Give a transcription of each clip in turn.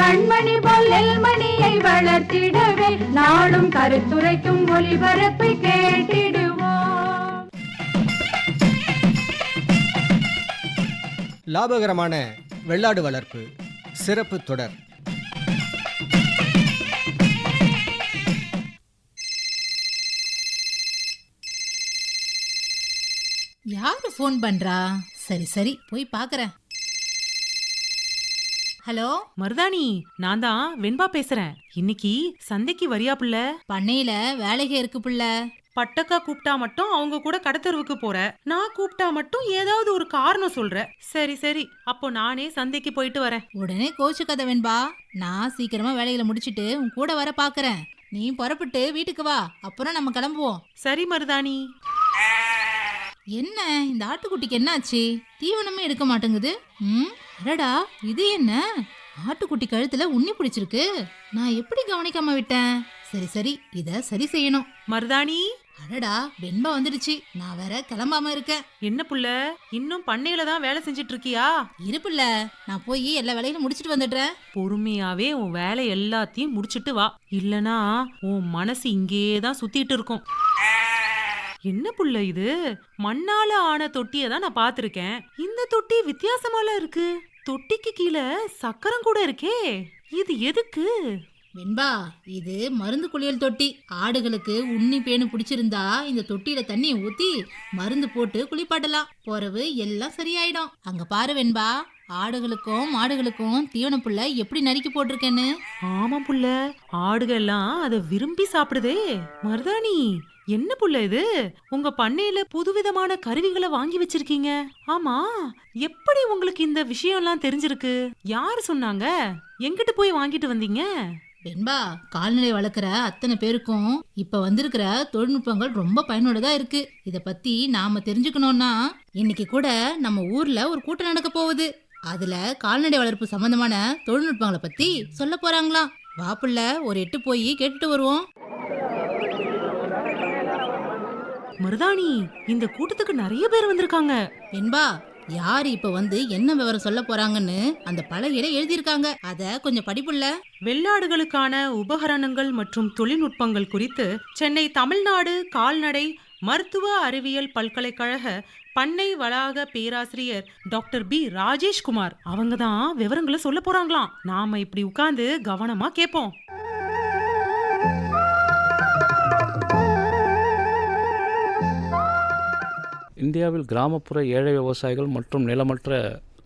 கண்மணி மணியை வளர்த்திடவே நாடும் கருத்துரைக்கும் ஒளிபரப்பை கேட்டிடுவோம். லாபகரமான வெள்ளாடு வளர்ப்பு சிறப்பு தொடர். யாரு ஃபோன் பண்றா? சரி சரி போய் பார்க்கறேன் ஹலோ? மருதாணி நான் தான் வெண்பா பேசுறேன். இன்னைக்கு சந்தைக்கு வரியா புள்ள? பண்ணையில வேலைக்கு இருக்கு புள்ள. பட்டக்கா கூப்பிட்டா மட்டும் அவங்க கூட கடத்தருவுக்கு போற. நான் கூப்பிட்டா மட்டும் ஏதாவது ஒரு காரணம் சொல்ற. சரி சரி. அப்போ நானே சந்தைக்கு போயிட்டு வரேன். உடனே கோச்சுக்காத வெண்பா. நான் சீக்கிரமா வேலைகளை முடிச்சிட்டு உன் கூட வர பார்க்கறேன் நீ புறப்பட்டு வீட்டுக்கு வா. அப்புறம் நம்ம கிளம்புவோம். சரி மருதாணி. என்ன? இந்த ஆட்டுக்குட்டிக்கு என்னாச்சு? தீவனமே எடுக்க மாட்டேங்குது. ம்? அடடா இது என்ன? ஆட்டுக்குட்டி கழுத்துல உண்ணி பிடிச்சிருக்கு. நான் எப்படி கவனிக்காம விட்டேன்? சரி சரி இத சரி செய்யணும். மருதாணி? அடடா வெண்பா வந்துடுச்சு. நான் வேற கிளம்பாம இருக்கேன். என்ன புள்ள? இன்னும் பண்ணையில தான் வேலை செஞ்சிட்டு இருக்கியா இருப்புல்ல நான் போய் எல்லா வேலையும் முடிச்சிட்டு வந்துடுறேன். பொறுமையாவே உன் வேலை எல்லாத்தையும் முடிச்சிட்டு வா. இல்லனா உன் மனசு இங்கேயே தான் சுத்திட்டு இருக்கும். என்ன புள்ள இது? மண்ணால ஆன தொட்டியை தான் நான் பார்த்திருக்கேன். இந்த தொட்டி வித்தியாசமால இருக்கு. தொட்டிக்கு கீழே சக்கரம் கூட இருக்கே. இது எதுக்கு? வெண்பா இது மருந்து குளியல் தொட்டி. ஆடுகளுக்கு உண்ணி பேனு பிடிச்சிருந்தா இந்த தொட்டியில தண்ணியை ஊத்தி மருந்து போட்டு குளிப்பாட்டலாம். போறவு எல்லாம் சரியாயிடும். அங்க பாரு வெண்பா ஆடுகளுக்கும் மாடுகளுக்கும் தீவன புல்ல எப்படி நறுக்கி போட்டிருக்கேன்னு? ஆமா புள்ள ஆடுகள் எல்லாம் அதை விரும்பி சாப்பிடுதே. மருதாணி என்ன புள்ள இது? உங்க பண்ணையில புதுவிதமான கருவிகளை வாங்கி வச்சிருக்கீங்க. ஆமா எப்படி உங்களுக்கு இந்த விஷயம் எல்லாம் தெரிஞ்சிருக்கு? யார் சொன்னாங்க? எங்கிட்டு போய் வாங்கிட்டு வந்தீங்க? வெண்பா கால்நடை வளர்க்குற அத்தனை பேருக்கும் இப்ப வந்திருக்கிற தொழில்நுட்பங்கள் ரொம்ப பயனுள்ளதா இருக்கு. இத பத்தி நாம தெரிஞ்சுக்கணும்னா இன்னைக்கு கூட நம்ம ஊர்ல ஒரு கூட்டம் நடக்க போகுது. அதுல கால்நடை வளர்ப்பு சம்பந்தமான தொழில்நுட்பங்களை பத்தி சொல்ல போறாங்களாம். வாப்புள்ள ஒரு எட்டு போய் கேட்டுட்டு வருவோம். மருதாணி இந்த கூட்டத்துக்கு நிறைய பேர் வந்திருக்காங்க. வெண்பா யார் இப்ப வந்து என்ன விவரம் சொல்ல போறாங்கன்னு அந்த பலகையில எழுதியிருக்காங்க. அத கொஞ்சம் படிப்புள்ள வெள்ளாடுகளுக்கான உபகரணங்கள் மற்றும் தொழில்நுட்பங்கள் குறித்து சென்னை தமிழ்நாடு கால்நடை மருத்துவ அறிவியல் பல்கலைக்கழக பண்ணை வளாக பேராசிரியர் டாக்டர் பி. ராஜேஷ்குமார். அவங்க தான் விவரங்களை சொல்ல போறாங்களாம். நாம இப்படி உட்கார்ந்து கவனமா கேட்போம். இந்தியாவில் கிராமப்புற ஏழை விவசாயிகள் மற்றும் நிலமற்ற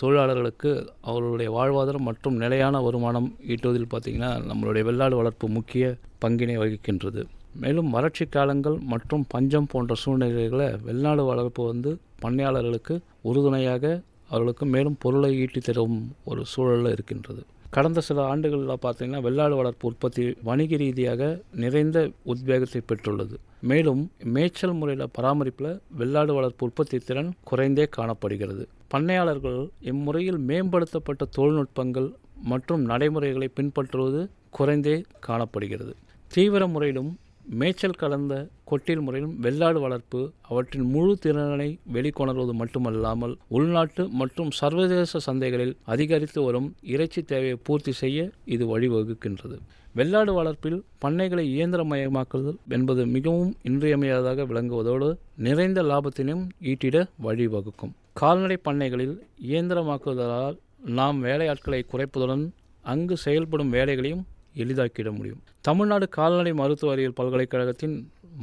தொழிலாளர்களுக்கு அவர்களுடைய வாழ்வாதாரம் மற்றும் நிலையான வருமானம் ஈட்டுவதில் பார்த்திங்கன்னா நம்மளுடைய வெள்ளாடு வளர்ப்பு முக்கிய பங்கினை வகிக்கின்றது. மேலும் வறட்சி காலங்கள் மற்றும் பஞ்சம் போன்ற சூழ்நிலைகளை வெள்ளாடு வளர்ப்பு வந்து பண்ணையாளர்களுக்கு உறுதுணையாக அவர்களுக்கு மேலும் பொருளை ஈட்டி தரும் ஒரு சூழலில் இருக்கின்றது. கடந்த சில ஆண்டுகளில் பார்த்தீங்கன்னா வெள்ளாடு வளர்ப்பு உற்பத்தி வணிக ரீதியாக நிறைந்த உத்வேகத்தை பெற்றுள்ளது. மேலும் மேய்ச்சல் முறையில் பராமரிப்பில் வெள்ளாடு வளர்ப்பு உற்பத்தி திறன் குறைந்தே காணப்படுகிறது. பண்ணையாளர்கள் இம்முறையில் மேம்படுத்தப்பட்ட தொழில்நுட்பங்கள் மற்றும் நடைமுறைகளை பின்பற்றுவது குறைந்தே காணப்படுகிறது. தீவிர முறையிலும் மேய்ச்சல் கலந்த கொட்டில் முறையிலும் வெள்ளாடு வளர்ப்பு அவற்றின் முழு திறனை வெளிக்கொணர்வது மட்டுமல்லாமல் உள்நாட்டு மற்றும் சர்வதேச சந்தைகளில் அதிகரித்து வரும் இறைச்சி தேவையை பூர்த்தி செய்ய இது வழிவகுக்கின்றது. வெள்ளாடு வளர்ப்பில் பண்ணைகளை இயந்திரமயமாக்குதல் என்பது மிகவும் இன்றியமையாததாக விளங்குவதோடு நிறைந்த லாபத்தினையும் ஈட்டிட வழிவகுக்கும். கால்நடை பண்ணைகளில் இயந்திரமாக்குவதால் நாம் வேலையாட்களை குறைப்பதுடன் அங்கு செயல்படும் வேலைகளையும் எளிதாக்கிட முடியும். தமிழ்நாடு கால்நடை மருத்துவ அறிவியல் பல்கலைக்கழகத்தின்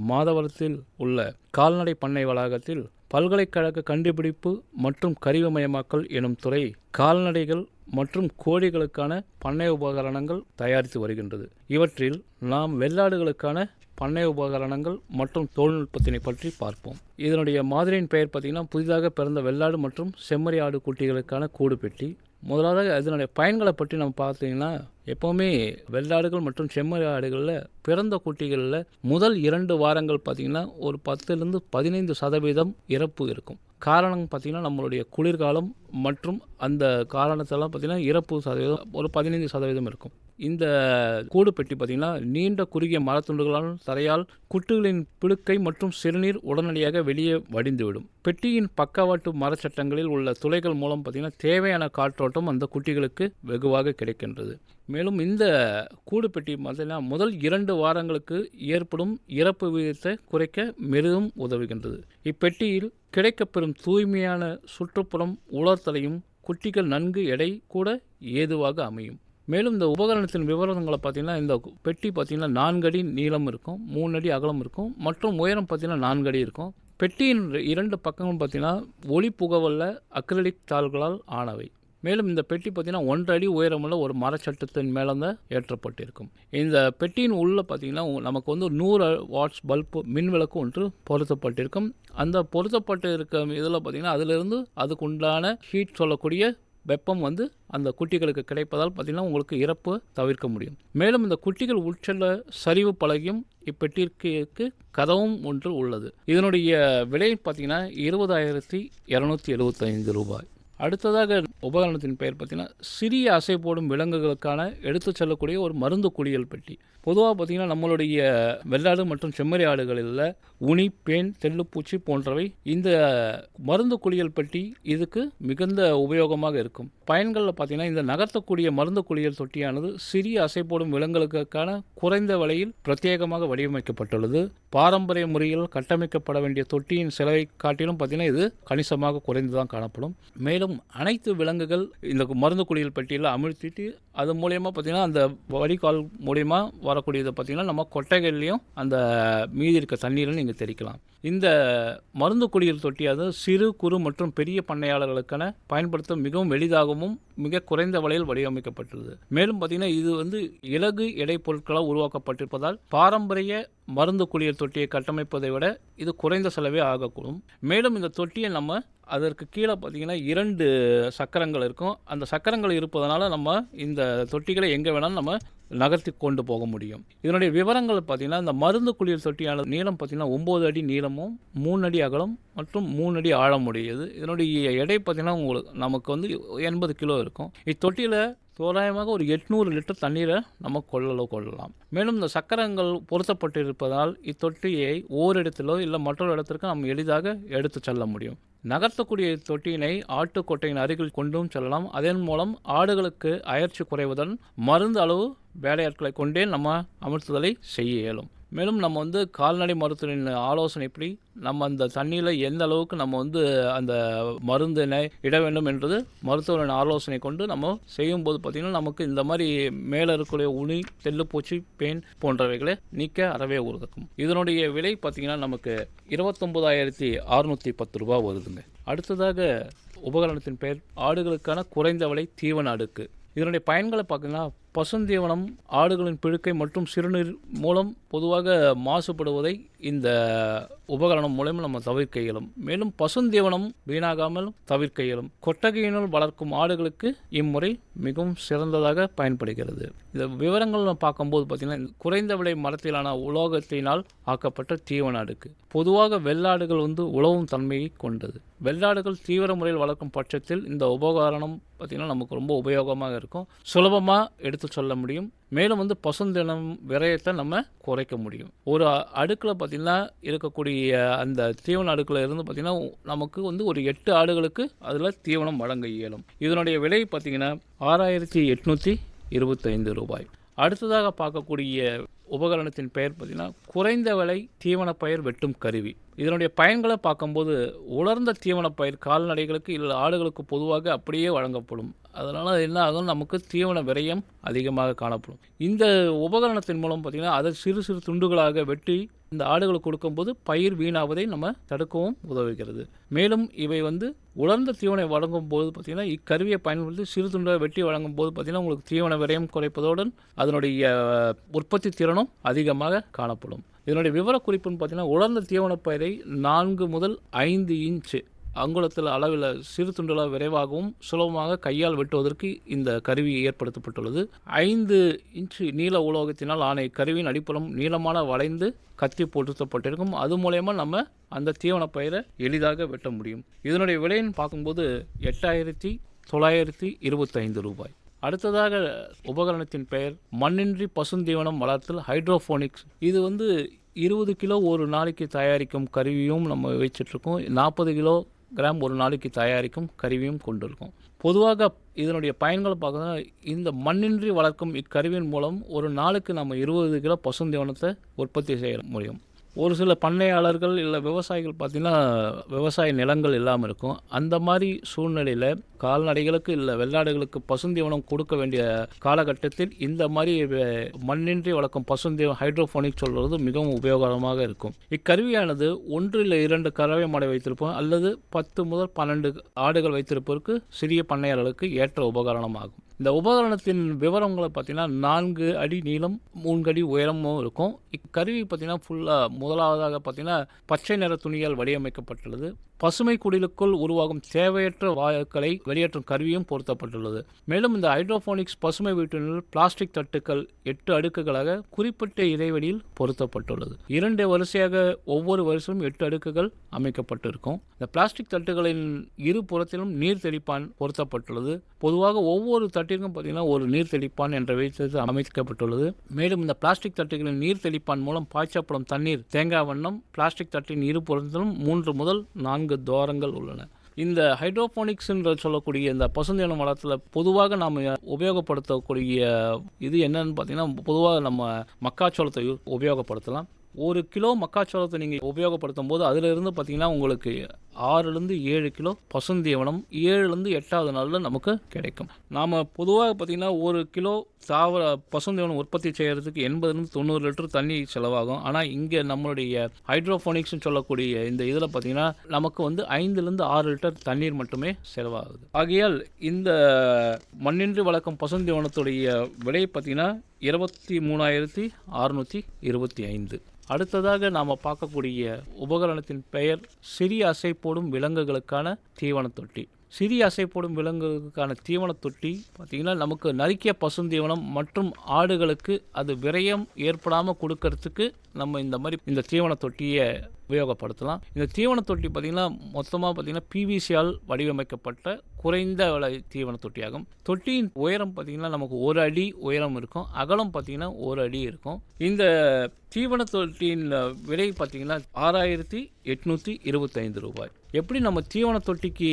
மாதவரத்தில் உள்ள கால்நடை பண்ணை வளாகத்தில் பல்கலைக்கழக கண்டுபிடிப்பு மற்றும் கருவிமயமாக்கல் எனும் துறை கால்நடைகள் மற்றும் கோழிகளுக்கான பண்ணை உபகரணங்கள் தயாரித்து வருகின்றது. இவற்றில் நாம் வெள்ளாடுகளுக்கான பண்ணை உபகரணங்கள் மற்றும் தொழில்நுட்பத்தினை பற்றி பார்ப்போம். இதனுடைய மாதிரியின் பெயர் பார்த்திங்கன்னா புதிதாக பிறந்த வெள்ளாடு மற்றும் செம்மறி ஆடு குட்டிகளுக்கான கூடு பெட்டி முதலாவதாக அதனுடைய பயன்களை பற்றி நம்ம பார்த்தீங்கன்னா எப்போவுமே வெள்ளாடுகள் மற்றும் செம்மறி ஆடுகளில் பிறந்த குட்டிகளில் முதல் இரண்டு வாரங்கள் பார்த்திங்கன்னா ஒரு பத்துலேருந்து பதினைந்து சதவீதம் இறப்பு இருக்கும். காரணம் பார்த்திங்கன்னா நம்மளுடைய குளிர்காலம் மற்றும் அந்த காரணத்தெல்லாம் பார்த்திங்கன்னா இறப்பு சதவீதம் ஒரு பதினைந்து சதவீதம் இருக்கும். இந்த கூடு பெட்டி பார்த்திங்கன்னா நீண்ட குறுகிய மரத்துண்டுகளால் தரையால் குட்டுகளின் பிழுக்கை மற்றும் சிறுநீர் உடனடியாக வெளியே வடிந்துவிடும். பெட்டியின் பக்கவாட்டு மரச்சட்டங்களில் உள்ள துளைகள் மூலம் பார்த்திங்கன்னா தேவையான காற்றோட்டம் அந்த குட்டிகளுக்கு வெகுவாக கிடைக்கின்றது. மேலும் இந்த கூடு பெட்டி பார்த்திங்கன்னா முதல் இரண்டு வாரங்களுக்கு ஏற்படும் இறப்பு விகிதத்தை குறைக்க மெருதும் உதவுகின்றது. இப்பெட்டியில் கிடைக்கப்பெறும் தூய்மையான சுற்றுப்புறம் உலர் தலையும் குட்டிகள் நன்கு எடை கூட ஏதுவாக அமையும். மேலும் இந்த உபகரணத்தின் விவரங்களை பார்த்தீங்கன்னா இந்த பெட்டி பார்த்திங்கன்னா நான்கு அடி நீளம் இருக்கும் மூணு அடி அகலம் இருக்கும் மற்றும் உயரம் பார்த்தீங்கன்னா நான்கு அடி இருக்கும். பெட்டியின் இரண்டு பக்கங்களும் பார்த்தீங்கன்னா ஒளி புகவல்ல அக்ரலிக் தாள்களால் ஆனவை. மேலும் இந்த பெட்டி பார்த்தீங்கன்னா ஒன்றரை அடி உயரமுள்ள ஒரு மரச்சட்டத்தின் மேலே தான் ஏற்றப்பட்டிருக்கும். இந்த பெட்டியின் உள்ளே பார்த்தீங்கன்னா உ- நமக்கு வந்து நூறு வாட்ஸ் பல்பு மின் விளக்கு ஒன்று பொருத்தப்பட்டிருக்கும். அந்த பொருத்தப்பட்டு இருக்க இதில் பார்த்தீங்கன்னா அதிலிருந்து அதுக்கு உண்டான ஹீட் சொல்லக்கூடிய வெப்பம் வந்து அந்த குட்டிகளுக்கு கிடைப்பதால் பார்த்தீங்கன்னா உங்களுக்கு இறப்பு தவிர்க்க முடியும். மேலும் இந்த குட்டிகள் உட்செல்ல சரிவு பலகையும் இப்பெட்டிற்கு கதவும் ஒன்று உள்ளது. இதனுடைய விலை பார்த்தீங்கன்னா இருபதாயிரத்தி இரநூத்தி எழுபத்தைந்து ரூபாய். அடுத்ததாக உபகரணத்தின் பெயர் பார்த்திங்கன்னா சிறிய அசை போடும் விலங்குகளுக்கான எடுத்துச் செல்லக்கூடிய ஒரு மருந்து குளியல் பெட்டி. பொதுவாக பார்த்தீங்கன்னா நம்மளுடைய வெள்ளாடு மற்றும் செம்மறி ஆடுகளில் உனி பேன் தெல்லுப்பூச்சி போன்றவை இந்த மருந்து குளியல் பெட்டி இதுக்கு மிகுந்த உபயோகமாக இருக்கும். பயன்களில் பார்த்தீங்கன்னா இந்த நகர்த்தக்கூடிய மருந்து குளியல் தொட்டியானது சிறிய அசை போடும் விலங்குகளுக்கான குறைந்த விலையில் பிரத்யேகமாக வடிவமைக்கப்பட்டுள்ளது. பாரம்பரிய முறையில் கட்டமைக்கப்பட வேண்டிய தொட்டியின் செலவை காட்டிலும் பார்த்தீங்கன்னா இது கணிசமாக குறைந்து தான் காணப்படும். மேலும் அனைத்து விலங்குகள் இந்த மருந்து குளியல் பெட்டியில் அமிழ்த்திட்டு அது மூலயமா பார்த்தீங்கன்னா அந்த வடிகால் மூலயமா வரக்கூடியதை பார்த்தீங்கன்னா நம்ம கொட்டைகள்லேயும் அந்த மீதி இருக்க தண்ணீரில் நீங்கள் தெரிக்கலாம் இந்த மருந்து குளியல் தொட்டியாவது சிறு குறு மற்றும் பெரிய பண்ணையாளர்களுக்கான பயன்படுத்த மிகவும் எளிதாகவும் மிக குறைந்த விலையில் வடிவமைக்கப்பட்டுள்ளது. மேலும் பார்த்தீங்கன்னா இது வந்து இலகு எடை பொருட்களால் உருவாக்கப்பட்டிருப்பதால் பாரம்பரிய மருந்து குளியல் தொட்டியை கட்டமைப்பதை விட இது குறைந்த செலவே ஆகக்கூடும். மேலும் இந்த தொட்டியை நம்ம அதற்கு கீழே பார்த்தீங்கன்னா இரண்டு சக்கரங்கள் இருக்கும். அந்த சக்கரங்கள் இருப்பதனால நம்ம இந்த தொட்டிகளை எங்கே வேணாலும் நம்ம நகர்த்தி கொண்டு போக முடியும். இதனுடைய விவரங்கள் பார்த்தீங்கன்னா இந்த மருந்து குளியல் தொட்டியான நீளம் பார்த்தீங்கன்னா ஒம்பது அடி நீளமும் மூணு அடி அகலம் மற்றும் மூணு அடி ஆழம் உடையது இதனுடைய எடை பார்த்தீங்கன்னா உங்களுக்கு நமக்கு வந்து எண்பது கிலோ இருக்கும். இத்தொட்டியில் தோராயமாக ஒரு எட்நூறு லிட்டர் தண்ணீரை நம்ம கொள்ளலோ கொள்ளலாம். மேலும் இந்த சக்கரங்கள் பொருத்தப்பட்டிருப்பதால் இத்தொட்டியை ஓரிடத்திலோ இல்லை மற்றொரு இடத்திற்கு நம்ம எளிதாக எடுத்து செல்ல முடியும். நகர்த்தக்கூடிய தொட்டியினை ஆட்டுக்கொட்டையின் அருகில் கொண்டும் செல்லலாம். அதன் மூலம் ஆடுகளுக்கு அயற்சி குறைவதன் மருந்து அளவு வேலையாட்களை கொண்டே நம்ம அமர்த்துதலை செய்ய இயலும். மேலும் நம்ம வந்து கால்நடை மருத்துவரின் ஆலோசனைப்படி நம்ம அந்த தண்ணியில் எந்த அளவுக்கு நம்ம வந்து அந்த மருந்தினை இட வேண்டும் என்றது மருத்துவரின் ஆலோசனை கொண்டு நம்ம செய்யும்போது பார்த்திங்கன்னா நமக்கு இந்த மாதிரி மேலே இருக்கக்கூடிய உனி தெல்லுப்பூச்சி பேன் போன்றவைகளை நீக்க அறவே உதவும் இதனுடைய விலை பார்த்திங்கன்னா நமக்கு இருபத்தொம்போதாயிரத்தி அறுநூற்றி பத்து ரூபா வருதுங்க. அடுத்ததாக உபகரணத்தின் பெயர் ஆடுகளுக்கான குறைந்த விலை தீவன அடுக்கு. இதனுடைய பயன்களை பார்த்தீங்கன்னா பசுந்தீவனம் ஆடுகளின் பிழுக்கை மற்றும் சிறுநீர் மூலம் பொதுவாக மாசுபடுவதை இந்த உபகரணம் மூலம் நம்ம தவிர்க்க இயலும். மேலும் பசுந்தீவனம் வீணாகாமல் தவிர்க்க இயலும். கொட்டகையினுள் வளர்க்கும் ஆடுகளுக்கு இம்முறை மிகவும் சிறந்ததாக பயன்படுகிறது. இந்த விவரங்கள் நம்ம பார்க்கும்போது பார்த்திங்கன்னா இந்த குறைந்த விலை மரத்திலான உலோகத்தினால் ஆக்கப்பட்ட தீவன அடுக்கு. பொதுவாக வெள்ளாடுகள் வந்து உழவும் தன்மையை கொண்டது. வெள்ளாடுகள் தீவிர முறையில் வளர்க்கும் பட்சத்தில் இந்த உபகரணம் பார்த்திங்கன்னா நமக்கு ரொம்ப உபயோகமாக இருக்கும். சுலபமாக எடுத்து சொல்ல முடியும். மேலும் வந்து பசுந்தினம் விரயத்தை நம்ம குறைக்க முடியும். ஒரு அடுக்கில் பார்த்திங்கன்னா இருக்கக்கூடிய அந்த தீவன அடுக்கில் இருந்து பார்த்திங்கன்னா நமக்கு வந்து ஒரு எட்டு ஆடுகளுக்கு அதில் தீவனம் வழங்க இயலும். இதனுடைய விலை பார்த்திங்கன்னா ஆறாயிரத்தி எட்நூற்றி இருபத்தைந்து ரூபாய். அடுத்ததாக பார்க்கக்கூடிய உபகரணத்தின் பெயர் பார்த்திங்கன்னா குறைந்த விலை தீவனப் பயிர் வெட்டும் கருவி. இதனுடைய பயன்களை பார்க்கும்போது உலர்ந்த தீவனப் பயிர் கால்நடைகளுக்கு இல்லை ஆடுகளுக்கு பொதுவாக அப்படியே வழங்கப்படும். அதனால் என்ன ஆகும் நமக்கு தீவன விரயம் அதிகமாக காணப்படும். இந்த உபகரணத்தின் மூலம் பார்த்திங்கன்னா அதை சிறு சிறு துண்டுகளாக வெட்டி இந்த ஆடுகளுக்கு கொடுக்கும்போது பயிர் வீணாவதை நம்ம தடுக்கவும் உதவுகிறது. மேலும் இவை வந்து உலர்ந்த தீவனை வழங்கும் போது பார்த்திங்கன்னா இக்கருவியை பயன்படுத்தி சிறு துண்டை வெட்டி வழங்கும் போது பார்த்திங்கன்னா உங்களுக்கு தீவன விரயம் குறைப்பதுடன் அதனுடைய உற்பத்தி திறனும் அதிகமாக காணப்படும். இதனுடைய விவரக்குறிப்புன்னு பார்த்திங்கன்னா உலர்ந்த தீவனப்பயிரை நான்கு முதல் ஐந்து இன்ச்சு அங்குலத்தில் அளவில் சிறு துண்டுகளாக விரைவாகவும் சுலபமாக கையால் வெட்டுவதற்கு இந்த கருவி ஏற்படுத்தப்பட்டுள்ளது. ஐந்து இன்ச்சு நீள உலோகத்தினால் ஆன இக்கருவியின் அடிப்புறம் நீளமான வளைந்து கத்தி பொருத்தப்பட்டிருக்கும் அது மூலயமா நம்ம அந்த தீவன பயிரை எளிதாக வெட்ட முடியும். இதனுடைய விலைன்னு பார்க்கும்போது எட்டாயிரத்தி தொள்ளாயிரத்தி இருபத்தைந்து ரூபாய். அடுத்ததாக உபகரணத்தின் பெயர் மண்ணின்றி பசுந்தீவனம் வளர்த்தல் ஹைட்ரோஃபோனிக்ஸ் இது வந்து இருபது கிலோ ஒரு நாளைக்கு தயாரிக்கும் கருவியும் நம்ம வச்சிட்ருக்கோம். நாற்பது கிலோ கிராம் ஒரு நாளைக்கு தயாரிக்கும் கருவியும் கொண்டிருக்கும். பொதுவாக இதனுடைய பயன்களை பார்த்தோன்னா இந்த மண்ணின்றி வளர்க்கும் இக்கருவியின் மூலம் ஒரு நாளுக்கு நம்ம இருபது கிலோ பசுந்தீவனத்தை உற்பத்தி செய்ய முடியும். ஒரு சில பண்ணையாளர்கள் இல்லை விவசாயிகள் பார்த்திங்கன்னா விவசாய நிலங்கள் இல்லாமல் இருக்கும். அந்த மாதிரி சூழ்நிலையில் கால்நடைகளுக்கு இல்லை வெள்ளாடுகளுக்கு பசுந்தீவனம் கொடுக்க வேண்டிய காலகட்டத்தில் இந்த மாதிரி மண்ணின்றி வளர்க்கும் பசுந்தீவனம் ஹைட்ரோஃபோனிக் சொல்கிறது மிகவும் உபயோகமாக இருக்கும். இக்கருவியானது ஒன்று இல்லை இரண்டு கறவை மாடை வைத்திருப்போம். அல்லது பத்து முதல் பன்னெண்டு ஆடுகள் வைத்திருப்பதற்கு சிறிய பண்ணையாளர்களுக்கு ஏற்ற உபகரணமாகும். இந்த உபகரணத்தின் விவரங்களை பார்த்தீங்கன்னா நான்கு அடி நீளம் மூன்று அடி உயரமும் இருக்கும். இக்கருவி பார்த்தீங்கன்னா ஃபுல்லாக முதலாவதாக பார்த்தீங்கன்னா பச்சை நிற துணியால் வடிவமைக்கப்பட்டுள்ளது. பசுமை குடிலுக்குள் உருவாகும் தேவையற்ற வாயுக்களை வெளியேற்றும் கருவியும் பொருத்தப்பட்டுள்ளது. மேலும் இந்த ஹைட்ரோஃபோனிக்ஸ் பசுமை வீட்டினுள் பிளாஸ்டிக் தட்டுக்கள் எட்டு அடுக்குகளாக குறிப்பிட்ட இடைவெளியில் பொருத்தப்பட்டுள்ளது. இரண்டு வரிசையாக ஒவ்வொரு வரிசையும் எட்டு அடுக்குகள் அமைக்கப்பட்டிருக்கும். இந்த பிளாஸ்டிக் தட்டுகளின் இரு புறத்திலும் நீர் தெளிப்பான் பொருத்தப்பட்டுள்ளது. பொதுவாக ஒவ்வொரு தட்டு தட்டிற்கும் பார்த்தீங்கன்னா ஒரு நீர் தெளிப்பான் என்ற வைத்தது அமைக்கப்பட்டுள்ளது. மேலும் இந்த பிளாஸ்டிக் தட்டுகளின் நீர் தெளிப்பான் மூலம் பாய்ச்சப்படும் தண்ணீர் தேங்காய் வண்ணம் பிளாஸ்டிக் தட்டின் இரு புறத்திலும் மூன்று முதல் நான்கு துவாரங்கள் உள்ளன. இந்த ஹைட்ரோபோனிக்ஸ் என்று சொல்லக்கூடிய இந்த பசுந்தீவன வளத்தில் பொதுவாக நாம் உபயோகப்படுத்தக்கூடிய இது என்னன்னு பார்த்தீங்கன்னா பொதுவாக நம்ம மக்காச்சோளத்தை உபயோகப்படுத்தலாம். ஒரு கிலோ மக்காச்சோளத்தை நீங்கள் உபயோகப்படுத்தும் போது அதிலிருந்து பார்த்தீங்கன்னா உங்களுக்கு ஆறுலேருந்து ஏழு கிலோ பசுந்தீவனம் ஏழுலேருந்து எட்டாவது நாளில் நமக்கு கிடைக்கும். நாம் பொதுவாக பார்த்தீங்கன்னா ஒரு கிலோ தாவர பசுந்தீவனம் உற்பத்தி செய்கிறதுக்கு எண்பதுலேருந்து தொண்ணூறு லிட்டர் தண்ணி செலவாகும். ஆனால் இங்கே நம்மளுடைய ஹைட்ரோஃபோனிக்ஸ்னு சொல்லக்கூடிய இந்த இதில் பார்த்தீங்கன்னா நமக்கு வந்து ஐந்துலேருந்து ஆறு லிட்டர் தண்ணீர் மட்டுமே செலவாகுது. ஆகையால் இந்த மண்ணின்றி வளர்க்கும் பசுந்தீவனத்துடைய விலை பார்த்தீங்கன்னா இருபத்தி மூணாயிரத்தி அறுநூற்றி இருபத்தி ஐந்து. அடுத்ததாக நாம் பார்க்கக்கூடிய உபகரணத்தின் பெயர் சிறிய அசை போடும் விலங்குகளுக்கான தீவன தொட்டி. சிறிய அசை போடும் விலங்குகளுக்கான தீவன தொட்டி பார்த்திங்கன்னா நமக்கு நறுக்கிய பசுந்தீவனம் மற்றும் ஆடுகளுக்கு அது விரயம் ஏற்படாமல் கொடுக்கறதுக்கு நம்ம இந்த மாதிரி இந்த தீவன தொட்டியை உபயோகப்படுத்தலாம். இந்த தீவன தொட்டி பார்த்திங்கன்னா மொத்தமாக பார்த்திங்கன்னா பிவிசியால் வடிவமைக்கப்பட்ட குறைந்த விலை தீவன தொட்டியாகும். தொட்டியின் உயரம் பார்த்திங்கன்னா நமக்கு ஒரு அடி உயரம் இருக்கும். அகலம் பார்த்திங்கன்னா ஒரு அடி இருக்கும். இந்த தீவன தொட்டியின் விலை பார்த்திங்கன்னா ஆறாயிரத்தி எட்நூற்றி இருபத்தைந்து ரூபாய். எப்படி நம்ம தீவன தொட்டிக்கு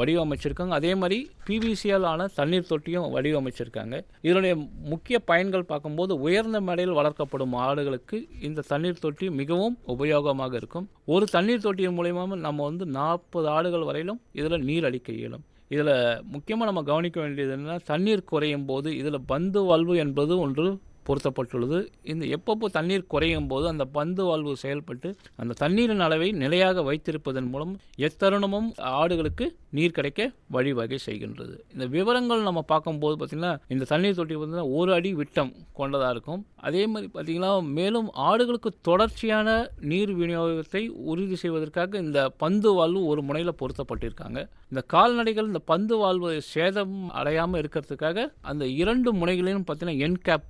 வடிவமைச்சிருக்காங்க? அதே மாதிரி பிவிசியால் ஆன தண்ணீர் தொட்டியும் வடிவமைச்சிருக்காங்க. இதனுடைய முக்கிய பயன்கள் பார்க்கும்போது உயர்ந்த மேடையில் வளர்க்கப்படும் ஆடுகளுக்கு இந்த தண்ணீர் தொட்டி மிகவும் உபயோகமாக இருக்கும். ஒரு தண்ணீர் தொட்டியின் மூலயமா நம்ம வந்து நாற்பது ஆடுகள் வரையிலும் இதில் நீர் அளிக்க இயலும். இதில் முக்கியமாக நம்ம கவனிக்க வேண்டியது என்னென்னா தண்ணீர் குறையும் போது இதில் பந்து வாழ்வு என்பது ஒன்று பொருத்தப்பட்டுள்ளது. இந்த எப்பப்போ தண்ணீர் குறையும் போது அந்த பந்து வாழ்வு செயல்பட்டு அந்த தண்ணீரின் அளவை நிலையாக வைத்திருப்பதன் மூலம் எத்தருணமும் ஆடுகளுக்கு நீர் கிடைக்க வழிவகை செய்கின்றது. இந்த விவரங்கள் நம்ம பார்க்கும்போது பார்த்திங்கன்னா இந்த தண்ணீர் தொட்டி பார்த்திங்கன்னா ஒரு அடி விட்டம் கொண்டதாக இருக்கும். அதே மாதிரி பார்த்திங்கன்னா மேலும் ஆடுகளுக்கு தொடர்ச்சியான நீர் விநியோகத்தை உறுதி செய்வதற்காக இந்த பந்து வாழ்வு ஒரு முனையில் பொருத்தப்பட்டிருக்காங்க. இந்த கால்நடைகள் இந்த பந்து வாழ்வு சேதம் அடையாமல் இருக்கிறதுக்காக அந்த இரண்டு முனைகளிலும் பார்த்தீங்கன்னா என் கேப்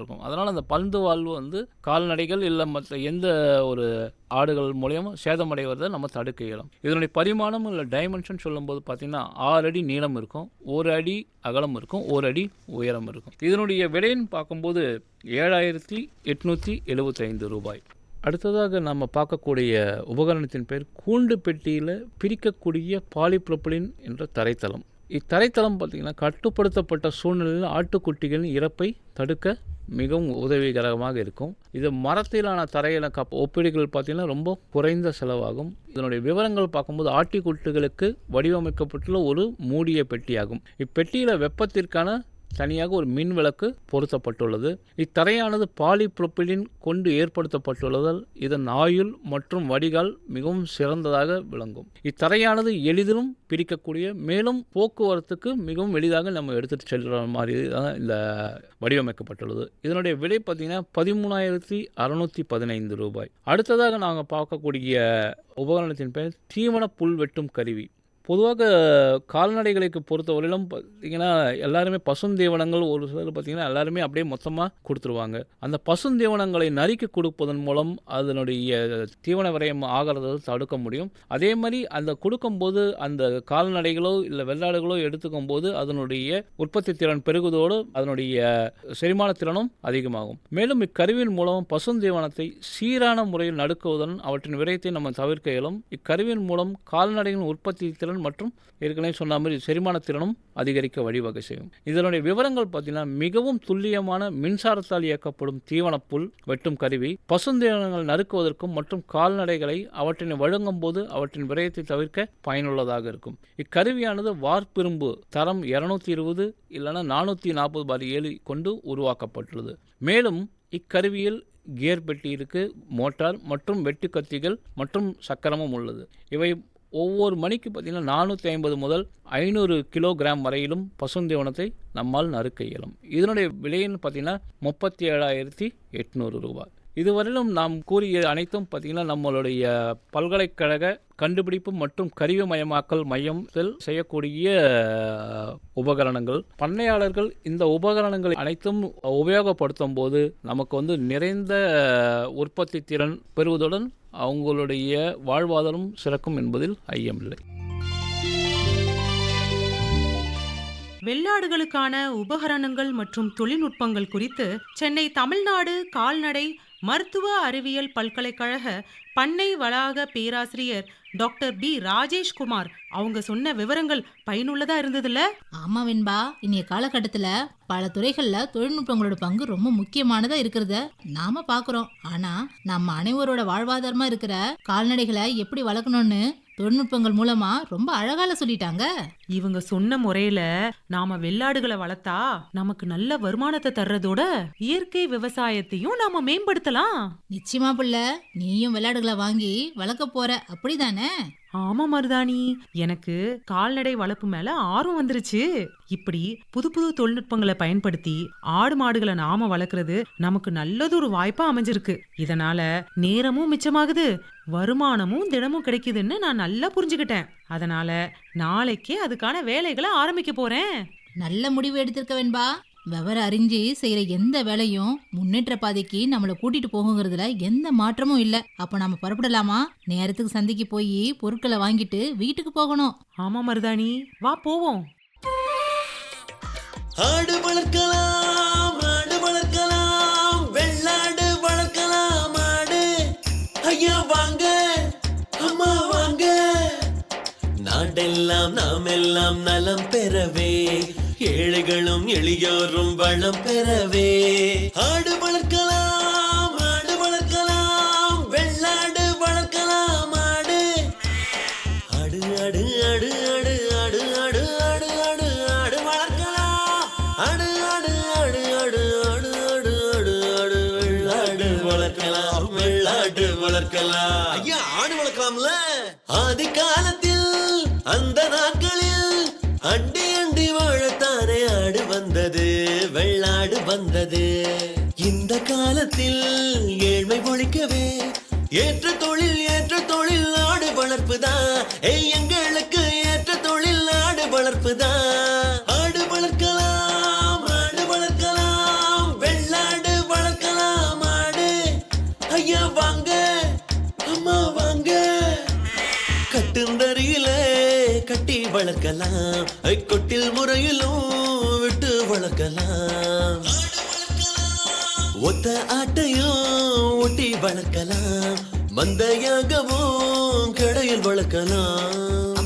பொருத்தப்பட்டிருக்கும் அதனால் அந்த பந்து வாழ்வு வந்து கால்நடைகள் இல்லை மற்ற எந்த ஒரு ஆடுகள் மூலியமா சேதமடைவதை நம்ம தடுக்க இயலும். இதனுடைய பரிமாணம் இல்லை டைமென்ஷன் சொல்லும்போது பார்த்தீங்கன்னா ஆறு அடி நீளம் இருக்கும் ஒரு அடி அகலம் இருக்கும் ஒரு அடி உயரம் இருக்கும். இதனுடைய விலைன்னு பார்க்கும்போது ஏழாயிரத்தி எட்நூற்றி எழுபத்தைந்து ரூபாய். அடுத்ததாக நம்ம பார்க்கக்கூடிய உபகரணத்தின் பெயர் கூண்டு பெட்டியில் பிரிக்கக்கூடிய பாலிப்ரோபிலின் என்ற தரைத்தளம். இத்தரைத்தளம் பார்த்திங்கன்னா கட்டுப்படுத்தப்பட்ட சூழ்நிலையில் ஆட்டுக்குட்டிகளின் இறப்பை தடுக்க மிகவும் உதவிகரமாக இருக்கும். இது மரத்திலான தரையில கப் ஒப்பீடுகள் பார்த்திங்கன்னா ரொம்ப குறைந்த செலவாகும். இதனுடைய விவரங்கள் பார்க்கும்போது ஆட்டிக்குட்டிகளுக்கு வடிவமைக்கப்பட்டுள்ள ஒரு மூடிய பெட்டியாகும். இப்பெட்டியில் வெப்பத்திற்கான தனியாக ஒரு மின் விளக்கு பொருத்தப்பட்டுள்ளது. இத்தரையானது பாலிப்ரொப்பிலின் கொண்டு ஏற்படுத்தப்பட்டுள்ளதால் இதன் ஆயுள் மற்றும் வடிகால் மிகவும் சிறந்ததாக விளங்கும். இத்தரையானது எளிதிலும் பிரிக்கக்கூடிய மேலும் போக்குவரத்துக்கு மிகவும் எளிதாக நம்ம எடுத்துட்டு செல்கிற மாதிரி தான் இந்த வடிவமைக்கப்பட்டுள்ளது. இதனுடைய விலை பார்த்திங்கன்னா பதிமூணாயிரத்தி அறநூற்றி பதினைந்து ரூபாய். அடுத்ததாக நாங்கள் பார்க்கக்கூடிய உபகரணத்தின் பெயர் தீவன புல் வெட்டும் கருவி. பொதுவாக கால்நடைகளுக்கு பொறுத்தவரையிலும் பார்த்தீங்கன்னா எல்லாருமே பசுந்தீவனங்கள் ஒரு சிலர் பார்த்தீங்கன்னா எல்லாருமே அப்படியே மொத்தமாக கொடுத்துருவாங்க. அந்த பசுந்தீவனங்களை நறுக்கி கொடுப்பதன் மூலம் அதனுடைய தீவன விரயம் ஆகிறத தடுக்க முடியும். அதே மாதிரி அந்த கொடுக்கும்போது அந்த கால்நடைகளோ இல்லை வெள்ளாடுகளோ எடுத்துக்கும் போது அதனுடைய உற்பத்தி திறன் பெருகுவதோடு அதனுடைய செரிமான திறனும் அதிகமாகும். மேலும் இக்கருவியின் மூலம் பசுந்தீவனத்தை சீரான முறையில் நடுக்குவதுடன் அவற்றின் விரயத்தை நம்ம தவிர்க்க இயலும். இக்கருவியின் மூலம் கால்நடைகளின் உற்பத்தி திறன் மற்றும் ஏற்கனவே சொன்ன மாதிரி செரிமான திறனும் அதிகரிக்க வழிவகை செய்யும். இதனுடைய விவரங்கள் பார்த்தீங்கன்னா மிகவும் துல்லியமான மின்சாரத்தால் இயக்கப்படும் தீவனப்புல் வெட்டும் கருவி பசுந்தீவனங்கள் நறுக்குவதற்கும் மற்றும் கால்நடைகளை அவற்றினை வழங்கும் போது அவற்றின் விரயத்தை தவிர்க்க பயனுள்ளதாக இருக்கும். இக்கருவியானது வார்ப்பிரும்பு தரம் இருநூத்தி இருபது இல்லைன்னா நானூற்றி நாற்பது பார் ஏழு கொண்டு உருவாக்கப்பட்டுள்ளது. மேலும் இக்கருவியில் கியர் பெட்டி இருக்கு மோட்டார் மற்றும் வெட்டு கத்திகள் மற்றும் சக்கரமும் உள்ளது. இவை ஒவ்வொரு மணிக்கு பார்த்திங்கன்னா நானூற்றி ஐம்பது முதல் ஐநூறு கிலோகிராம் வரையிலும் பசுந்தீவனத்தை நம்மால் நறுக்க இயலும். இதனுடைய விலைன்னு பார்த்திங்கன்னா முப்பத்தி ஏழாயிரத்தி எட்நூறு ரூபாய். இதுவரையிலும் நாம் கூறிய அனைத்தும் பார்த்திங்கன்னா நம்மளுடைய பல்கலைக்கழக கண்டுபிடிப்பு மற்றும் கருவிமயமாக்கல் மையத்தில் செய்யக்கூடிய உபகரணங்கள். பண்ணையாளர்கள் இந்த உபகரணங்கள் அனைத்தும் உபயோகப்படுத்தும் போது நமக்கு வந்து நிறைந்த உற்பத்தி திறன் பெறுவதுடன் அவங்களுடைய வாழ்வாதாரம் சிறக்கும் என்பதில் ஐயமில்லை. வெள்ளாடுகளுக்கான உபகரணங்கள் மற்றும் தொழில்நுட்பங்கள் குறித்து சென்னை தமிழ்நாடு கால்நடை மருத்துவ அறிவியல் பல்கலைக்கழக பண்ணை வளாக பேராசிரியர் டாக்டர் பி. ராஜேஷ்குமார் அவங்க சொன்ன விவரங்கள் பயனுள்ளதா இருந்ததுல ஆமா வெண்பா இன்னைய காலகட்டத்துல பல துறைகள்ல தொழில்நுட்பங்களோட பங்கு ரொம்ப முக்கியமானதா இருக்கிறத. நாம பாக்குறோம். ஆனா நம்ம அனைவரோட வாழ்வாதாரமா இருக்கிற கால்நடைகளை எப்படி வளர்க்கணும்னு தொழில்நுட்பங்கள் மூலமா ரொம்ப அழகால சொல்லிட்டாங்க. இவங்க சொன்ன முறையில நாம வெள்ளாடுகளை வளர்த்தா நமக்கு நல்ல வருமானத்தை தர்றதோட இயற்கை விவசாயத்தையும் நாம மேம்படுத்தலாம். நிச்சயமா புள்ள நீயும் விளையாடுகளை வாங்கி வளர்க்க போற அப்படிதானே? ஆமா மருதாணி. எனக்கு கால்நடை வளர்ப்பு மேல ஆர்வம் வந்துருச்சு. இப்படி புது புது தொழில்நுட்பங்களை பயன்படுத்தி ஆடு மாடுகளை நாம வளர்க்கறது நமக்கு நல்லது ஒரு வாய்ப்பா அமைஞ்சிருக்கு. இதனால நேரமும் மிச்சமாகுது வருமானமும் தினமும் கிடைக்குதுன்னு நான் நல்லா புரிஞ்சுக்கிட்டேன். அதனால நாளைக்கே அதுக்கான வேலைகளை ஆரம்பிக்க போறேன். நல்ல முடிவு எடுத்திருக்க வேண்பா. விவரம் அறிஞ்சு செய்யற எந்த வேலையும் முன்னேற்ற பாதைக்கு நம்மள கூட்டிட்டு போகுங்கிறதுல எந்த மாற்றமும் இல்ல. அப்ப நாம புறப்படலாமா? நேரத்துக்கு சந்தைக்கு போய் பொருட்களை வாங்கிட்டு வீட்டுக்கு போகணும். ஆமா மருதாணி. வா போவோம். ஆடு வளர்க்கலாம் ஆடு வளர்க்கலாம் வெள்ளாடு வளர்க்கலாம் ஆடு. ஐயா வாங்க அம்மா வாங்க. நாடெல்லாம் நாம் எல்லாம் நலம் பெறவே ஏழைகளும் எளியோரும் வளம் பெறவே ஆடு வளர்க்கலாம் ஆடு வளர்க்கலாம் வெள்ளாடு வளர்க்கலாம் ஆடு ஆடு ஆடு ஆடு ஆடு ஆடு ஆடு ஆடு ஆடு ஆடு வளர்க்கலாம் ஆடு ஆடு ஆடு ஆடு ஆடு ஆடு ஆடு ஆடு வெள்ளாடு வளர்க்கலாம் வெள்ளாடு வளர்க்கலாம் ஐயா ஆடு வளர்க்கலாம்ல ஆதி காலத்தில் அந்த நாட்டு வந்தது இந்த காலத்தில் ஏழ்மை ஒழிக்கவே ஏற்ற தொழில் ஏற்ற தொழில் ஆடு வளர்ப்பு தான். எங்களுக்கு ஏற்ற தொழில் ஆடு வளர்ப்புதான் ஆடு வளர்க்கலாம் ஆடு வளர்க்கலாம் வெள்ளாடு வளர்க்கலாம் ஆடு. ஐயா வாங்க அம்மா வாங்க. கட்டுந்தறியில கட்டி வளர்க்கலாம். பந்தையாகவும் கடையில் வளர்க்கலாம்.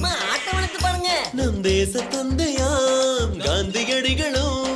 நம் தேச தந்தையாம் காந்தியடிகளும்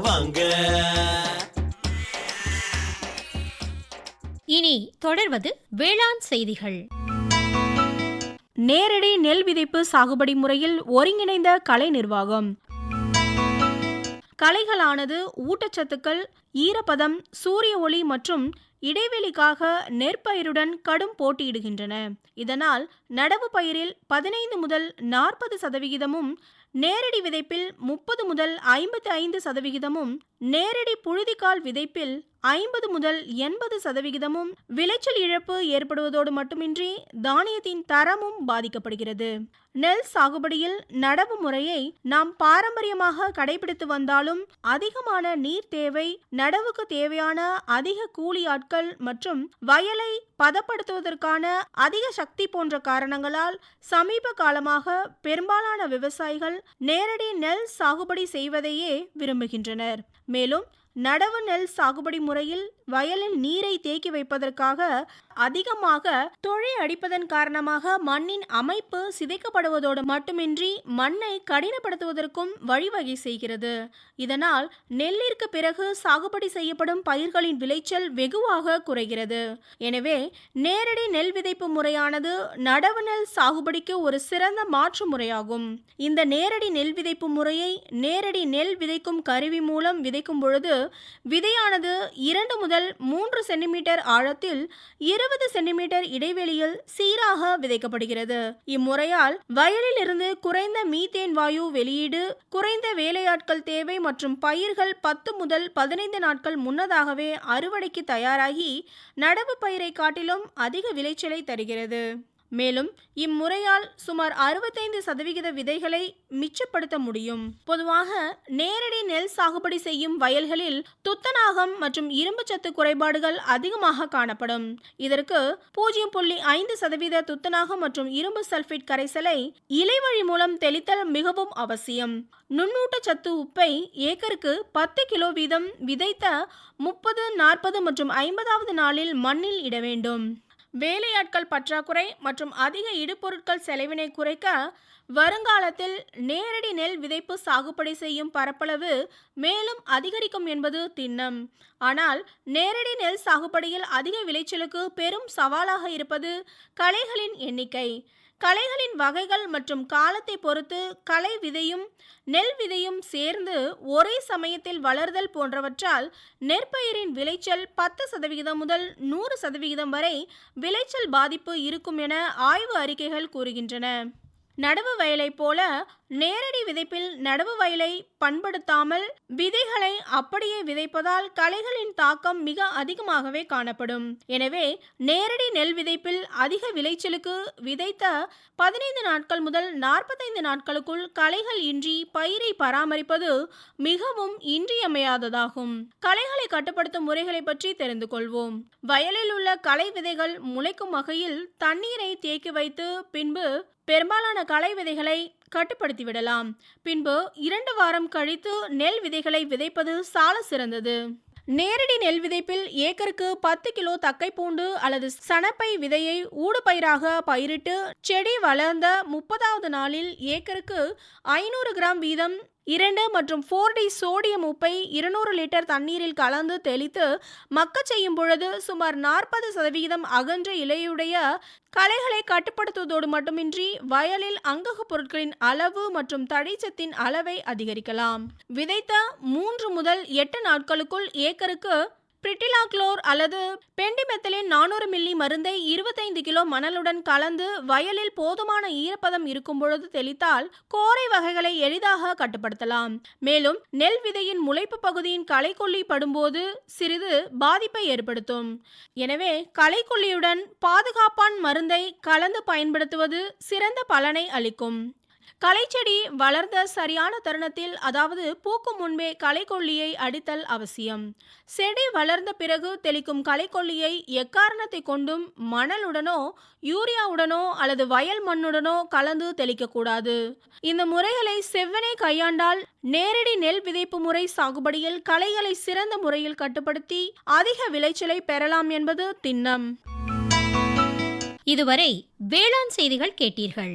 வாங்க. இனி தொடர்வது வேளாண் செய்திகள். நேரடி நெல் விதைப்பு சாகுபடி முறையில் ஒருங்கிணைந்த கலை நிர்வாகம். களைகளானது ஊட்டச்சத்துக்கள் ஈரப்பதம் சூரிய ஒளி மற்றும் இடைவெளிக்காக நெற்பயிருடன் கடும் போட்டியிடுகின்றன. இதனால் நடவு பயிரில் பதினைந்து முதல் நாற்பது சதவிகிதமும் நேரடி விதைப்பில் முப்பது முதல் ஐம்பத்தி ஐந்து சதவிகிதமும் நேரடி புழுதிக்கால் விதைப்பில் ஐம்பது முதல் எண்பது சதவிகிதமும் விளைச்சல் இழப்பு ஏற்படுவதோடு மட்டுமின்றி தானியத்தின் தரமும் பாதிக்கப்படுகிறது. நெல் சாகுபடியில் நடவு முறையை நாம் பாரம்பரியமாக கடைபிடித்து வந்தாலும் அதிகமான நீர் தேவை நடவுக்கு தேவையான அதிக கூலி ஆட்கள் மற்றும் வயலை பதப்படுத்துவதற்கான அதிக சக்தி போன்ற காரணங்களால் சமீப காலமாக பெரும்பாலான விவசாயிகள் நேரடி நெல் சாகுபடி செய்வதையே விரும்புகின்றனர். மேலும் நடவு நெல் சாகுபடி முறையில் வயலில் நீரை தேக்கி வைப்பதற்காக அதிகமாக தொழை அடிப்பதன் காரணமாக மண்ணின் அமைப்பு சிதைக்கப்படுவதோடு மட்டுமின்றி மண்ணை கடினப்படுத்துவதற்கும் வழிவகை செய்கிறது. இதனால் நெல்லிற்கு பிறகு சாகுபடி செய்யப்படும் பயிர்களின் விளைச்சல் வெகுவாக குறைகிறது. எனவே நேரடி நெல் விதைப்பு முறையானது நடவு நெல் சாகுபடிக்கு ஒரு சிறந்த மாற்று முறையாகும். இந்த நேரடி நெல் விதைப்பு முறையை நேரடி நெல் விதைக்கும் கருவி மூலம் விதைக்கும் பொழுது விதையானது இரண்டு முதல் மூன்று சென்டிமீட்டர் ஆழத்தில் இருபது சென்டிமீட்டர் இடைவெளியில் சீராக விதைக்கப்படுகிறது. இம்முறையால் வயலில் இருந்து குறைந்த மீத்தேன் வாயு வெளியீடு குறைந்த வேலையாட்கள் தேவை மற்றும் பயிர்கள் பத்து முதல் பதினைந்து நாட்கள் முன்னதாகவே அறுவடைக்கு தயாராகி நடவு பயிரை காட்டிலும் அதிக விளைச்சலை தருகிறது. மேலும் இம்முறையால் சுமார் அறுபத்தைந்து சதவிகித விதைகளை மிச்சப்படுத்த முடியும். பொதுவாக நேரடி நெல் சாகுபடி செய்யும் வயல்களில் துத்தநாகம் மற்றும் இரும்புச்சத்து குறைபாடுகள் அதிகமாக காணப்படும். இதற்கு பூஜ்ஜியம் புள்ளி ஐந்து சதவீத துத்தநாகம் மற்றும் இரும்பு சல்பேட் கரைசலை இலைவழி மூலம் தெளித்தல் மிகவும் அவசியம். நுண்ணூட்டச்சத்து உப்பை ஏக்கருக்கு பத்து கிலோ வீதம் விதைத்த முப்பது நாற்பது மற்றும் ஐம்பதாவது நாளில் மண்ணில் இட வேண்டும். வேலையாட்கள் பற்றாக்குறை மற்றும் அதிக இடுபொருட்கள் செலவினை குறைக்க வருங்காலத்தில் நேரடி நெல் விதைப்பு சாகுபடி செய்யும் பரப்பளவு மேலும் அதிகரிக்கும் என்பது திண்ணம். ஆனால் நேரடி நெல் சாகுபடியில் அதிக விளைச்சலுக்கு பெரும் சவாலாக இருப்பது களைகளின் எண்ணிக்கை. களைகளின் வகைகள் மற்றும் காலத்தை பொறுத்து கலை விதையும் நெல் விதையும் சேர்ந்து ஒரே சமயத்தில் வளர்தல் போன்றவற்றால் நெற்பயிரின் விளைச்சல் பத்து சதவிகிதம் முதல் நூறு சதவிகிதம் வரை விளைச்சல் பாதிப்பு இருக்கும் என ஆய்வு அறிக்கைகள் கூறுகின்றன. நடவு வயலைப் போல நேரடி விதைப்பில் நடவு வயலை பண்படுத்தாமல் விதைகளை அப்படியே விதைப்பதால் களைகளின் தாக்கம் மிக அதிகமாகவே காணப்படும். எனவே நேரடி நெல் விதைப்பில் அதிக விளைச்சலுக்கு விதைத்த பதினைந்து நாட்கள் முதல் நாற்பத்தைந்து நாட்களுக்குள் களைகள் இன்றி பயிரை பராமரிப்பது மிகவும் இன்றியமையாததாகும். களைகளை கட்டுப்படுத்தும் முறைகளை பற்றி தெரிந்து கொள்வோம். வயலில் உள்ள களை விதைகள் முளைக்கும் வகையில் தண்ணீரை தேக்கி வைத்து பின்பு பெரும்பாலான களை விதைகளை கட்டுப்படுத்தி விடலாம் பின்பு இரண்டு வாரம் கழித்து நெல் விதைகளை விதைப்பது சால சிறந்தது. நேரடி நெல் விதைப்பில் ஏக்கருக்கு பத்து கிலோ தக்கை பூண்டு அல்லது சணப்பை விதையை ஊடுபயிராக பயிரிட்டு செடி வளர்ந்த முப்பதாவது நாளில் ஏக்கருக்கு ஐநூறு கிராம் வீதம் இரண்டு மற்றும் ஃபோர் டி சோடியம் உப்பை இருநூறு லிட்டர் தண்ணீரில் கலந்து தெளித்து மக்கச் செய்யும் பொழுது சுமார் நாற்பது சதவிகிதம் அகன்ற இலையுடைய களைகளை கட்டுப்படுத்துவதோடு மட்டுமின்றி வயலில் அங்கக பொருட்களின் அளவு மற்றும் தழைச்சத்தின் அளவை அதிகரிக்கலாம். விதைத்த மூன்று முதல் எட்டு நாட்களுக்குள் ஏக்கருக்கு பிரிட்டிலாக்ளோர் அல்லது பெண்டிமெத்தலின் நானூறு மில்லி மருந்தை இருபத்தைந்து கிலோ மணலுடன் கலந்து வயலில் போதுமான ஈரப்பதம் இருக்கும் பொழுது தெளித்தால் கோரை வகைகளை எளிதாக கட்டுப்படுத்தலாம். மேலும் நெல் விதையின் முளைப்பு பகுதியின் களைக்கொல்லி படும்போது சிறிது பாதிப்பை ஏற்படுத்தும். எனவே களைக்கொல்லியுடன் பாதுகாப்பான் மருந்தை கலந்து பயன்படுத்துவது சிறந்த பலனை அளிக்கும். கலைச்செடி வளர்ந்த சரியான தருணத்தில் அதாவது பூக்கும் முன்பே களைக்கொல்லியை அடித்தல் அவசியம். செடி வளர்ந்த பிறகு தெளிக்கும் களைக்கொல்லியை எக்காரணத்தை கொண்டும் மணலுடனோ யூரியாவுடனோ அல்லது வயல் மண்ணுடனோ கலந்து தெளிக்கக்கூடாது. இந்த முறைகளை செவ்வனே கையாண்டால் நேரடி நெல் விதைப்பு முறை சாகுபடியில் களைகளை சிறந்த முறையில் கட்டுப்படுத்தி அதிக விளைச்சலை பெறலாம் என்பது திண்ணம். இதுவரை வேளாண் செய்திகள் கேட்டீர்கள்.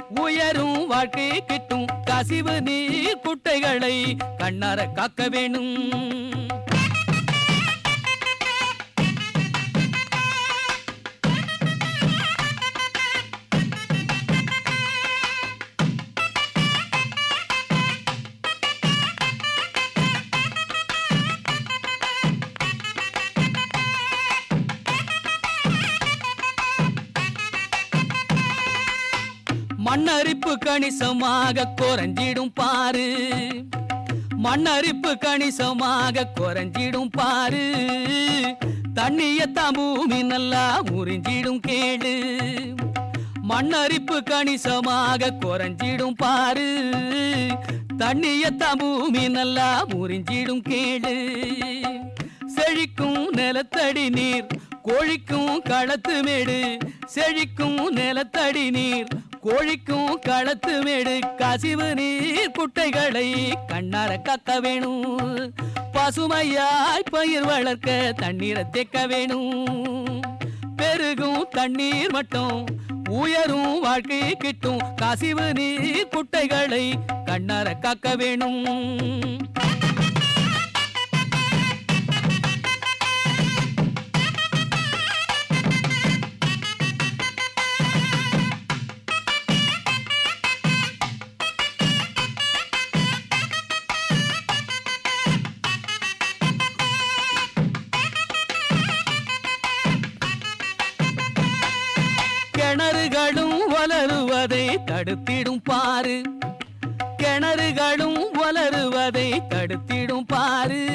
உயரும் வாழ்க்கை கிட்டும் கசிவு நீர் குட்டைகளை கண்ணார காக்க வேணும். மண்ணரிப்பு கணிசமாக குறைஞ்சிடும் பாரு. மண்ணரிப்பு கணிசமாக குறைஞ்சிடும் பாரு. தண்ணியத்தான் பூமி நல்லா முறிஞ்சிடும் கேடு மண்ணரிப்பு கணிசமாக குறைஞ்சிடும் பாரு. தண்ணியத்தான் பூமி நல்லா முறிஞ்சிடும் கேடு செழிக்கும் நிலத்தடி நீர் கோழிக்கும் களத்து மேடு. செழிக்கும் நிலத்தடி நீர் கோழிக்கும் களத்து மேடு கசிவு நீர் குட்டைகளை கண்ணார கக்க வேணும். பசுமையாய் பயிர் வளர்க்க தண்ணீரை தேக்க வேணும். பெருகும் தண்ணீர் மட்டும் உயரும் வாழ்க்கை கிட்டும். கசிவு நீர் குட்டைகளை கண்ணார காக்க வேணும். பாரு. கிணறுகளும் வளருவதை தடுத்திடும் பாரு.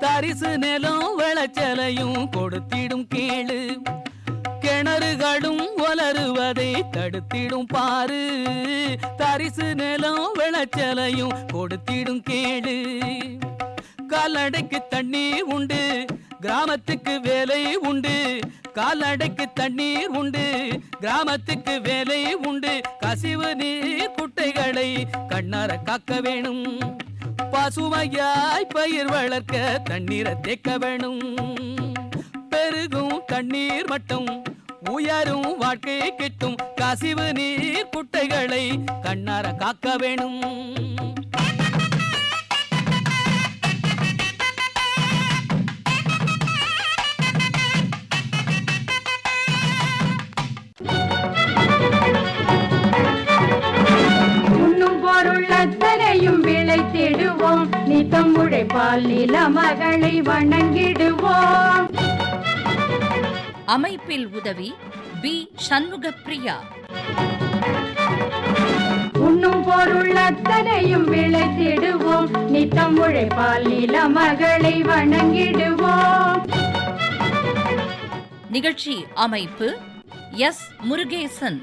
தரிசு நிலம் விளைச்சலையும் கொடுத்திடும் கேளு. கிணறுகளும் வளருவதை தடுத்திடும் பாரு. தரிசு நிலம் விளைச்சலையும் கொடுத்திடும் கேளு. கால்நடைக்கு தண்ணி உண்டு கிராமத்துக்கு வேலை உண்டு. காலடைக்கு தண்ணீர் உண்டு கிராமத்துக்கு வேலை உண்டு. கசிவு நீர் குட்டைகளை கண்ணார காக்க வேணும். பசுமையாய் பயிர் வளர்க்க தண்ணீரை தேக்க வேணும். பெருகும் தண்ணீர் மட்டும் உயரும் வாழ்க்கை கிட்டும். கசிவு நீர் குட்டைகளை கண்ணார காக்க வேணும். விளைத்திடுவோம் நித்தம் உழைப்பால் நில மகளை வணங்கிடுவோம். அமைப்பில் உதவி பி. சண்முகப்பிரியா. உண்ணும் பொருள் அத்தனையும் விளைத்திடுவோம் நித்தம் உழைப்பால் நில மகளை வணங்கிடுவோம். நிகழ்ச்சி அமைப்பு எஸ். முருகேசன்.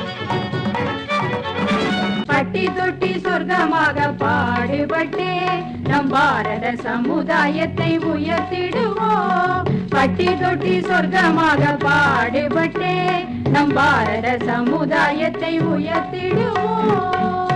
பட்டி தொட்டி சொர்க்கமாக பாடுபட்டே நம் பாரத சமுதாயத்தை உயர்த்திடுவோம். பட்டி தொட்டி சொர்க்கமாக பாடுபட்டே நம் பாரத சமுதாயத்தை உயர்த்திடுவோம்.